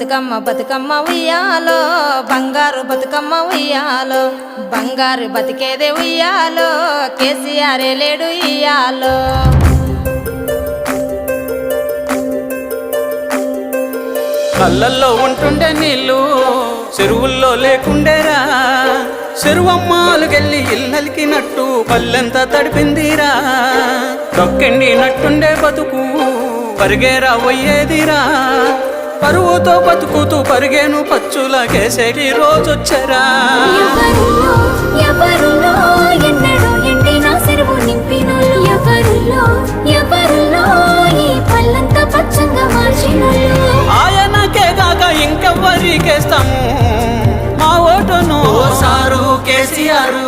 బతుకమ్మ బతుకమ్మ ఉయ్యాలో. బంగారు బతుకమ్మ ఉయ్యాలో. బంగారు బతికేదే ఉయ్యాలో. కేసీఆర్ లేడు ఇయ్యాలో. కళ్ళల్లో ఉంటుండే నీళ్ళు చెరువుల్లో లేకుండేరా. చెరువమ్మాలుకెళ్ళి ఇల్లలికినట్టు పల్లెంత తడిపిందిరా. తొక్కండి నట్టుండే బతుకు పరిగేరా పోయేదిరా పరువుతో బతుకుతూ పరుగేను పచ్చులా కేసరి రోజొచ్చరా? ఆయనకే కాక ఇంకెవ్వరికేస్తాము? మా ఓటును సారు కేసీఆర్.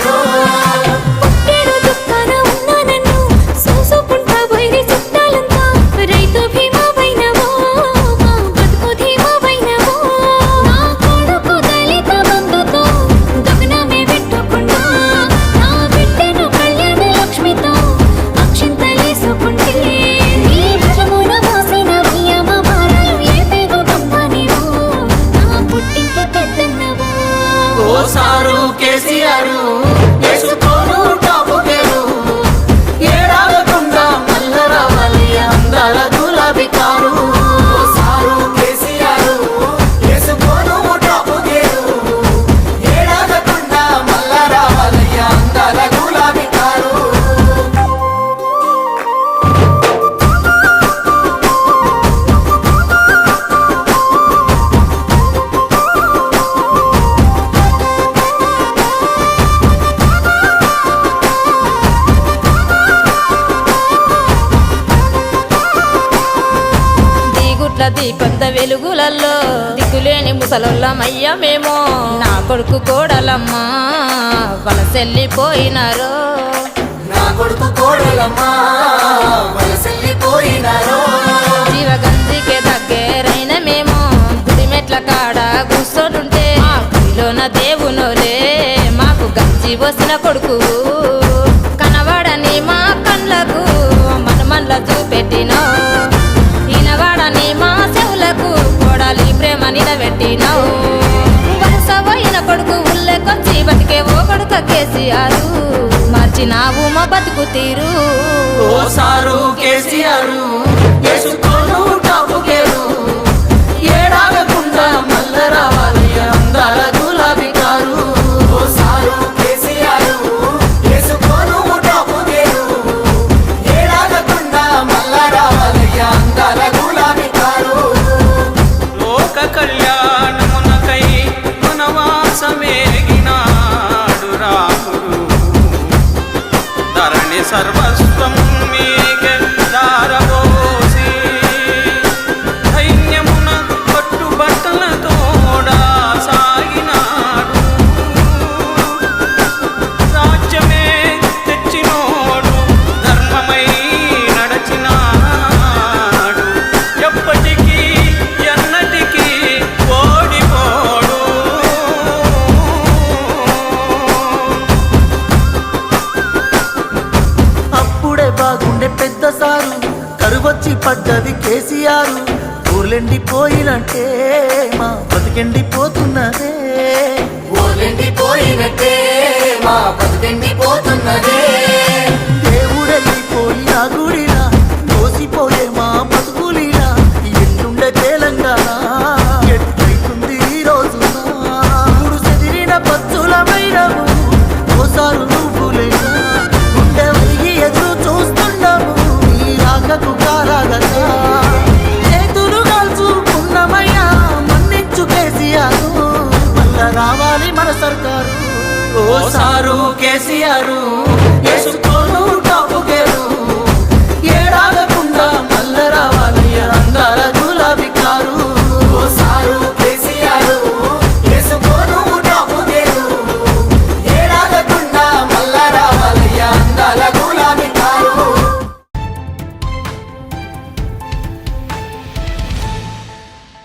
Oh. వెలుగులల్లో దిక్కులేని ముసలొల్లమయ్యా మేము. నా కొడుకు కోడలమ్మా వలసెల్లిపోయినారు. నా కొడుకు కోడలమ్మ వలసెళ్ళిపోయినారు జీవగంధికే దగ్గరైన మేము. గుడిమెట్ల కాడ కూర్చోనుంటే మా దేవునోరే మాకు గంజి వసిన కొడుకు. మార్చినావు మా బతుకు తీరు. ఓ సారు కేసీఆర్ వేసుకోను టాపు వచ్చి పడ్డది కేసీఆర్. ఊర్లెండి పోయినట్టే మా బతికెండి పోతున్నదే ఊర్లెండి పోయినట్టే మా బతికెండి పోతున్నదే కేసీఆర్.